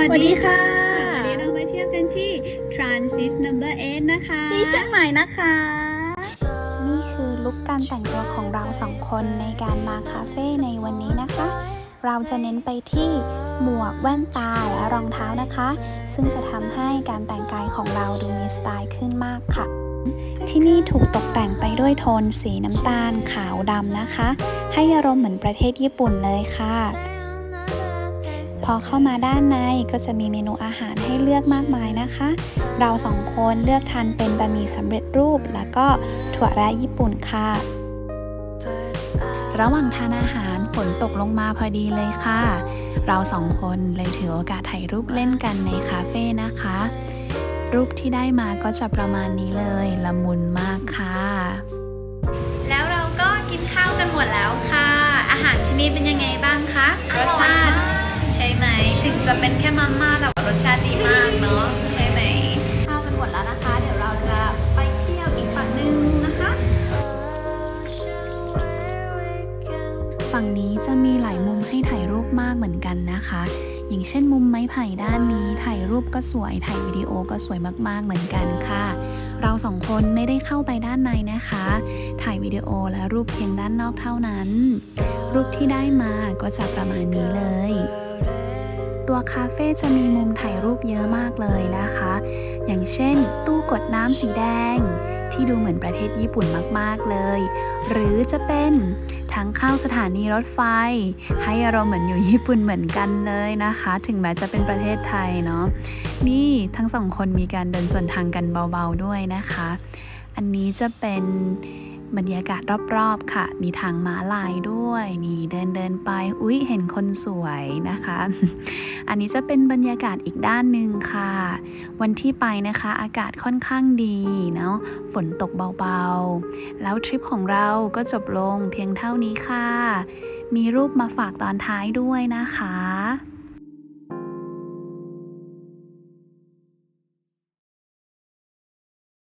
วัสดีค่ะ วันนี้เรามาเที่ยวกันที่ Transit Number 8 นะคะ ที่เชียงใหม่นะคะ นี่คือลุคการแต่งตัวของเราสองคนในการมาคาเฟ่ในวันนี้นะคะ เราจะเน้นไปที่หมวกแว่นตาและรองเท้านะคะ ซึ่งจะทำให้การแต่งกายของเราดูมีสไตล์ขึ้นมากค่ะ ที่นี่ถูกตกแต่งไปด้วยโทนสีน้ำตาลขาวดำนะคะ ให้อารมณ์เหมือนประเทศญี่ปุ่นเลยค่ะพ อเข้ามาด้านในก็จะมีเมนูอาหารให้เลือกมากมายนะคะ เราสองคนเลือกทานเป็นบะหมี่สำเร็จรูป แล้วก็ถั่วแระญี่ปุ่นค่ะ ระหว่างทานอาหารฝนตกลงมาพอดีเลยค่ะ เราสองคนเลยถือโอกาสถ่ายรูปเล่นกันในคาเฟ่นะคะ รูปที่ได้มาก็จะประมาณนี้เลยละมุนมากค่ะ แล้วเราก็กินข้าวกันหมดแล้วค่ะ อาหารที่นี่เป็นยังไงบ้างคะากเนาะใช่ไหมข้ากันหมดแล้วนะคะ เดี๋ยวเราจะไปเที่ยวอีกฝั่งหนึ่งนะคะ ฝั่งนี้จะมีหลายมุมให้ถ่ายรูปมากเหมือนกันนะคะ อย่างเช่นมุมไม้ไผ่ด้านนี้ ถ่ายรูปก็สวย ถ่ายวิดีโอก็สวยมากๆเหมือนกันค่ะ เราสองคนไม่ได้เข้าไปด้านในนะคะ ถ่ายวิดีโอและรูปเพียงด้านนอกเท่านั้น รูปที่ได้มาก็จะประมาณนี้เลย ตัวคาเฟ่จะมีมุมถ่ายรูปเยอะมากเลยนะคะ อย่างเช่น ตู้กดน้ำสีแดง ที่ดูเหมือนประเทศญี่ปุ่นมากๆเลย หรือจะเป็นทั้งเข้าสถานีรถไฟ ให้อารมณ์เหมือนอยู่ญี่ปุ่นเหมือนกันเลยนะคะ ถึงแม้จะเป็นประเทศไทยเนาะนี่ทั้งสองคนมีการเดินสวนทางกันเบาๆด้วยนะคะ อันนี้จะเป็น บรรยากาศรอบๆค่ะ มีทางม้าลายด้วย นี่เดินเดินๆไปอุ๊ยเห็นคนสวยนะคะ อันนี้จะเป็นบรรยากาศอีกด้านหนึ่งค่ะ วันที่ไปนะคะอากาศค่อนข้างดีเนาะฝนตกเบาๆ แล้วทริปของเราก็จบลงเพียงเท่านี้ค่ะ มีรูปมาฝากตอนท้ายด้วยนะคะ